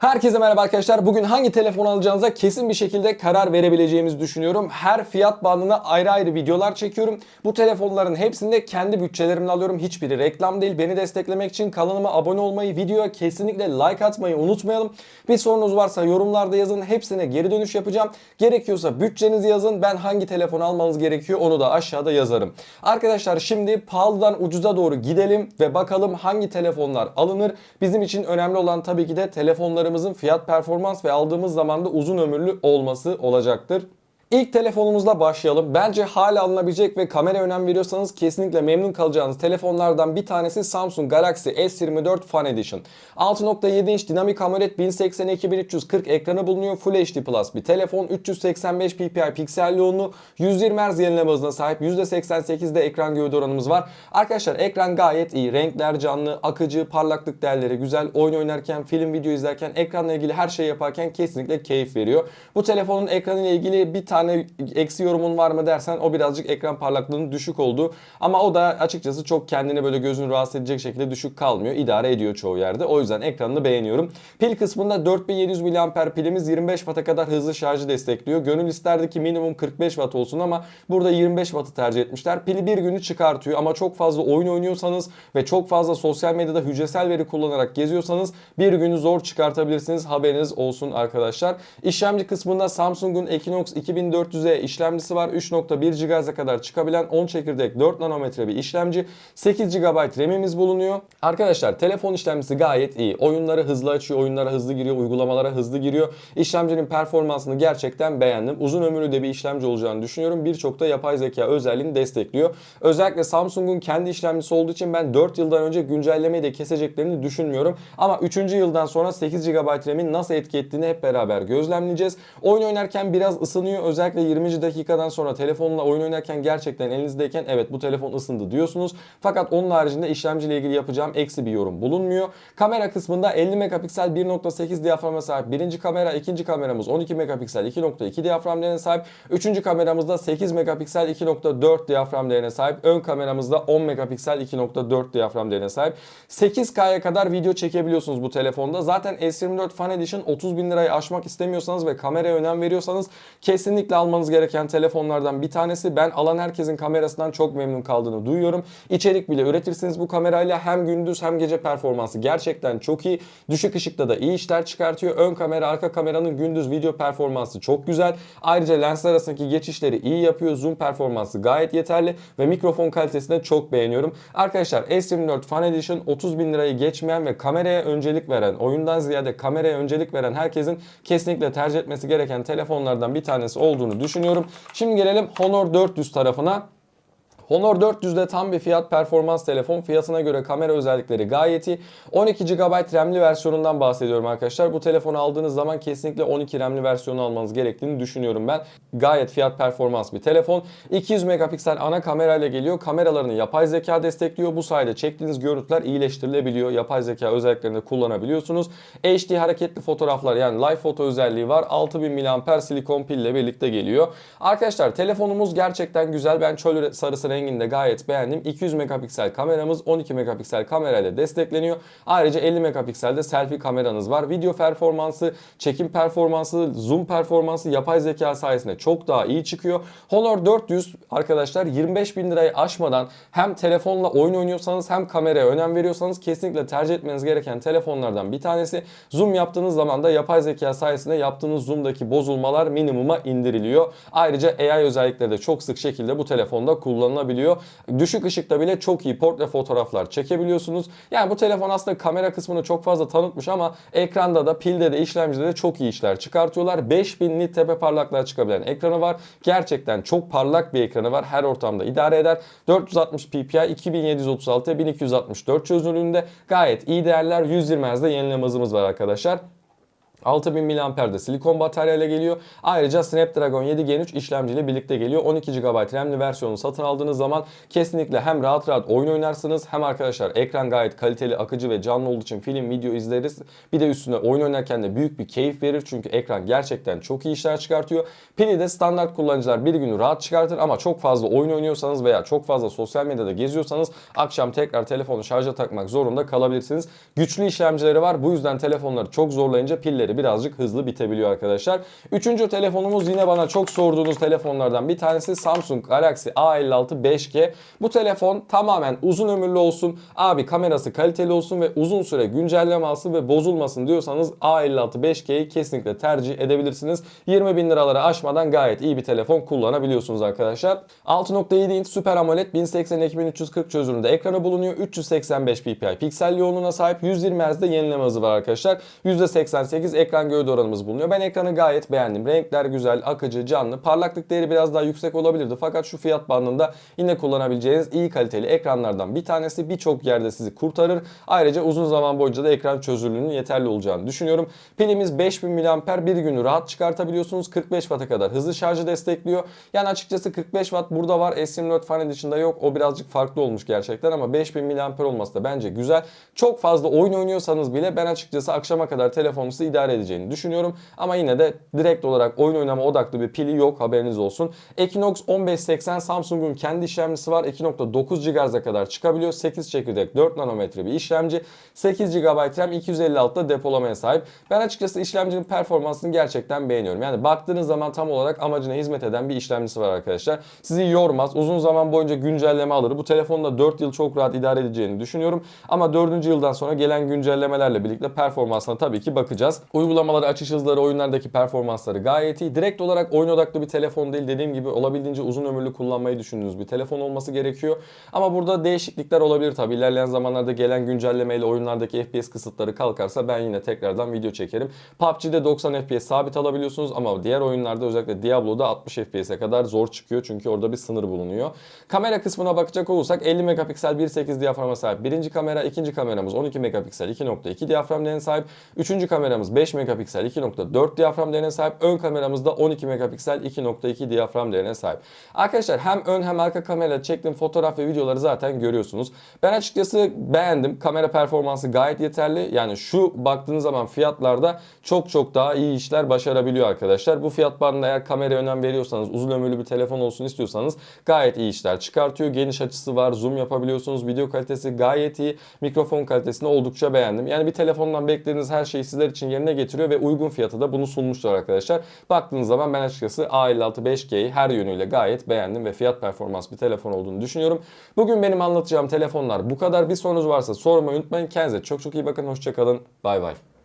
Herkese merhaba arkadaşlar. Bugün hangi telefon alacağınıza kesin bir şekilde karar verebileceğimizi düşünüyorum. Her fiyat bandına ayrı ayrı videolar çekiyorum. Bu telefonların hepsini de kendi bütçelerimle alıyorum. Hiçbiri reklam değil. Beni desteklemek için kanalıma abone olmayı, videoya kesinlikle like atmayı unutmayalım. Bir sorunuz varsa yorumlarda yazın. Hepsine geri dönüş yapacağım. Gerekiyorsa bütçenizi yazın. Ben hangi telefon almanız gerekiyor onu da aşağıda yazarım. Arkadaşlar şimdi pahalıdan ucuza doğru gidelim ve bakalım hangi telefonlar alınır. Bizim için önemli olan tabii ki de telefonlarımızın fiyat performans ve aldığımız zaman da uzun ömürlü olması olacaktır. İlk telefonumuzla başlayalım. Bence hala alınabilecek ve kamera önem veriyorsanız kesinlikle memnun kalacağınız telefonlardan bir tanesi Samsung Galaxy S24 Fan Edition. 6.7 inç dinamik AMOLED 1080-2340 ekranı bulunuyor. Full HD Plus bir telefon. 385 ppi piksel yoğunluğu. 120 Hz yenileme hızına sahip. %88'de ekran gövde oranımız var. Arkadaşlar ekran gayet iyi. Renkler canlı, akıcı, parlaklık değerleri güzel. Oyun oynarken, film video izlerken, ekranla ilgili her şey yaparken kesinlikle keyif veriyor. Bu telefonun ekranıyla ilgili bir tane tane eksi yorumun var mı dersen o birazcık ekran parlaklığının düşük oldu. Ama o da açıkçası çok kendini böyle gözünü rahatsız edecek şekilde düşük kalmıyor. İdare ediyor çoğu yerde. O yüzden ekranını beğeniyorum. Pil kısmında 4700 mAh pilimiz 25 Watt'a kadar hızlı şarjı destekliyor. Gönül isterdi ki minimum 45 Watt olsun ama burada 25 Watt'ı tercih etmişler. Pili bir günü çıkartıyor ama çok fazla oyun oynuyorsanız ve çok fazla sosyal medyada hücresel veri kullanarak geziyorsanız bir günü zor çıkartabilirsiniz. Haberiniz olsun arkadaşlar. İşlemci kısmında Samsung'un Equinox 2000 5400E işlemcisi var. 3.1 GHz'e kadar çıkabilen 10 çekirdek 4 nanometre bir işlemci. 8 GB RAM'imiz bulunuyor. Arkadaşlar telefon işlemcisi gayet iyi. Oyunları hızlı açıyor, oyunlara hızlı giriyor, uygulamalara hızlı giriyor. İşlemcinin performansını gerçekten beğendim. Uzun ömürlü de bir işlemci olacağını düşünüyorum. Birçok da yapay zeka özelliğini destekliyor. Özellikle Samsung'un kendi işlemcisi olduğu için ben 4 yıldan önce güncellemeyi de keseceklerini düşünmüyorum. Ama 3. yıldan sonra 8 GB RAM'in nasıl etki ettiğini hep beraber gözlemleyeceğiz. Oyun oynarken biraz ısınıyor. Özellikle 20. dakikadan sonra telefonla oyun oynarken gerçekten elinizdeyken evet bu telefon ısındı diyorsunuz. Fakat onun haricinde işlemciyle ilgili yapacağım eksi bir yorum bulunmuyor. Kamera kısmında 50 megapiksel 1.8 diyaframa sahip birinci kamera, ikinci kameramız 12 megapiksel 2.2 diyafram değerine sahip. Üçüncü kameramızda 8 megapiksel 2.4 diyafram değerine sahip. Ön kameramızda 10 megapiksel 2.4 diyafram değerine sahip. 8K'ya kadar video çekebiliyorsunuz bu telefonda. Zaten S24 Fan Edition 30 bin lirayı aşmak istemiyorsanız ve kameraya önem veriyorsanız kesinlikle almanız gereken telefonlardan bir tanesi. Ben alan herkesin kamerasından çok memnun kaldığını duyuyorum. İçerik bile üretirsiniz bu kamerayla hem gündüz hem gece performansı gerçekten çok iyi. Düşük ışıkta da iyi işler çıkartıyor. Ön kamera, arka kameranın gündüz video performansı çok güzel. Ayrıca lensler arasındaki geçişleri iyi yapıyor. Zoom performansı gayet yeterli ve mikrofon kalitesini çok beğeniyorum. Arkadaşlar S24 Fan Edition 30 bin lirayı geçmeyen ve kameraya öncelik veren, oyundan ziyade kameraya öncelik veren herkesin kesinlikle tercih etmesi gereken telefonlardan bir tanesi olduğunu düşünüyorum. Şimdi gelelim Honor 400 tarafına. Honor 400'de tam bir fiyat performans telefon. Fiyatına göre kamera özellikleri gayet iyi. 12 GB RAM'li versiyonundan bahsediyorum arkadaşlar. Bu telefonu aldığınız zaman kesinlikle 12 RAM'li versiyonu almanız gerektiğini düşünüyorum ben. Gayet fiyat performans bir telefon. 200 megapiksel ana kamerayla geliyor. Kameralarını yapay zeka destekliyor. Bu sayede çektiğiniz görüntüler iyileştirilebiliyor. Yapay zeka özelliklerini kullanabiliyorsunuz. HD hareketli fotoğraflar yani live foto özelliği var. 6000 mAh silikon pille birlikte geliyor. Arkadaşlar telefonumuz gerçekten güzel. Ben çöl sarısı renginde gayet beğendim. 200 megapiksel kameramız 12 megapiksel kamerayla destekleniyor. Ayrıca 50 megapikselde selfie kameranız var. Video performansı, çekim performansı, zoom performansı yapay zeka sayesinde çok daha iyi çıkıyor. Honor 400 arkadaşlar 25 bin lirayı aşmadan hem telefonla oyun oynuyorsanız hem kameraya önem veriyorsanız kesinlikle tercih etmeniz gereken telefonlardan bir tanesi. Zoom yaptığınız zaman da yapay zeka sayesinde yaptığınız zoom'daki bozulmalar minimuma indiriliyor. Ayrıca AI özellikleri de çok sık şekilde bu telefonda kullanılabiliyor. Düşük ışıkta bile çok iyi portre fotoğraflar çekebiliyorsunuz. Yani bu telefon aslında kamera kısmını çok fazla tanıtmış ama ekranda da pilde de işlemcide de çok iyi işler çıkartıyorlar. 5000 nit tepe parlaklığa çıkabilen ekranı var. Gerçekten çok parlak bir ekranı var. Her ortamda idare eder. 460 ppi 2736 1264 çözünürlüğünde gayet iyi değerler. 120 Hz'de yenileme hızımız var arkadaşlar. 6000 mAh de silikon bataryayla geliyor. Ayrıca Snapdragon 7 Gen 3 işlemciyle birlikte geliyor. 12 GB RAM'li versiyonu satın aldığınız zaman kesinlikle hem rahat rahat oyun oynarsınız hem arkadaşlar ekran gayet kaliteli, akıcı ve canlı olduğu için film, video izleriz. Bir de üstüne oyun oynarken de büyük bir keyif verir çünkü ekran gerçekten çok iyi işler çıkartıyor. Pili de standart kullanıcılar bir günü rahat çıkartır ama çok fazla oyun oynuyorsanız veya çok fazla sosyal medyada geziyorsanız akşam tekrar telefonu şarja takmak zorunda kalabilirsiniz. Güçlü işlemcileri var. Bu yüzden telefonları çok zorlayınca pilleri birazcık hızlı bitebiliyor arkadaşlar. Üçüncü telefonumuz yine bana çok sorduğunuz telefonlardan bir tanesi Samsung Galaxy A56 5G. Bu telefon tamamen uzun ömürlü olsun. Abi kamerası kaliteli olsun ve uzun süre güncelleme alsın ve bozulmasın diyorsanız A56 5G'yi kesinlikle tercih edebilirsiniz. 20 bin liraları aşmadan gayet iyi bir telefon kullanabiliyorsunuz arkadaşlar. 6.7 inç Super AMOLED 1080x2340 çözünürlüğünde ekranı bulunuyor. 385 ppi piksel yoğunluğuna sahip 120 Hz'de yenileme hızı var arkadaşlar. %88 ekran gövde oranımız bulunuyor. Ben ekranı gayet beğendim. Renkler güzel, akıcı, canlı. Parlaklık değeri biraz daha yüksek olabilirdi. Fakat şu fiyat bandında yine kullanabileceğiniz iyi kaliteli ekranlardan bir tanesi birçok yerde sizi kurtarır. Ayrıca uzun zaman boyunca da ekran çözünürlüğünün yeterli olacağını düşünüyorum. Pilimiz 5000 mAh bir günü rahat çıkartabiliyorsunuz. 45 Watt'a kadar hızlı şarjı destekliyor. Yani açıkçası 45 Watt burada var. S24 Fan Edition'da yok. O birazcık farklı olmuş gerçekten ama 5000 mAh olması da bence güzel. Çok fazla oyun oynuyorsanız bile ben açıkçası akşama kadar telefonunuzu idare edeceğini düşünüyorum. Ama yine de direkt olarak oyun oynama odaklı bir pili yok haberiniz olsun. Exynos 1580 Samsung'un kendi işlemcisi var. 2.9 GHz'a kadar çıkabiliyor. 8 çekirdek 4 nanometre bir işlemci. 8 GB RAM 256 da depolamaya sahip. Ben açıkçası işlemcinin performansını gerçekten beğeniyorum. Yani baktığınız zaman tam olarak amacına hizmet eden bir işlemcisi var arkadaşlar. Sizi yormaz. Uzun zaman boyunca güncelleme alır. Bu telefonla 4 yıl çok rahat idare edeceğini düşünüyorum. Ama 4. yıldan sonra gelen güncellemelerle birlikte performansına tabii ki bakacağız. Uygulamaları, açış hızları, oyunlardaki performansları gayet iyi. Direkt olarak oyun odaklı bir telefon değil. Dediğim gibi olabildiğince uzun ömürlü kullanmayı düşündüğünüz bir telefon olması gerekiyor. Ama burada değişiklikler olabilir tabii. İlerleyen zamanlarda gelen güncellemeyle oyunlardaki FPS kısıtları kalkarsa ben yine tekrardan video çekerim. PUBG'de 90 FPS sabit alabiliyorsunuz ama diğer oyunlarda özellikle Diablo'da 60 FPS'e kadar zor çıkıyor. Çünkü orada bir sınır bulunuyor. Kamera kısmına bakacak olursak 50 megapiksel 1.8 diyaframa sahip. Birinci kamera, ikinci kameramız 12 megapiksel 2.2 diyafram değerine sahip. Üçüncü kameramız 5 megapiksel 2.4 diyafram değerine sahip. Ön kameramız da 12 megapiksel 2.2 diyafram değerine sahip. Arkadaşlar hem ön hem arka kamera çektiğim fotoğraf ve videoları zaten görüyorsunuz. Ben açıkçası beğendim. Kamera performansı gayet yeterli. Yani şu baktığınız zaman fiyatlarda çok çok daha iyi işler başarabiliyor arkadaşlar. Bu fiyat bandında eğer kameraya önem veriyorsanız, uzun ömürlü bir telefon olsun istiyorsanız gayet iyi işler çıkartıyor. Geniş açısı var, zoom yapabiliyorsunuz. Video kalitesi gayet iyi. Mikrofon kalitesini oldukça beğendim. Yani bir telefondan beklediğiniz her şeyi sizler için yerine getiriyor ve uygun fiyatı da bunu sunmuşlar arkadaşlar. Baktığınız zaman ben açıkçası A56 5G'yi her yönüyle gayet beğendim ve fiyat performans bir telefon olduğunu düşünüyorum. Bugün benim anlatacağım telefonlar bu kadar. Bir sorunuz varsa sormayı unutmayın. Kendinize çok çok iyi bakın. Hoşçakalın. Bay bay.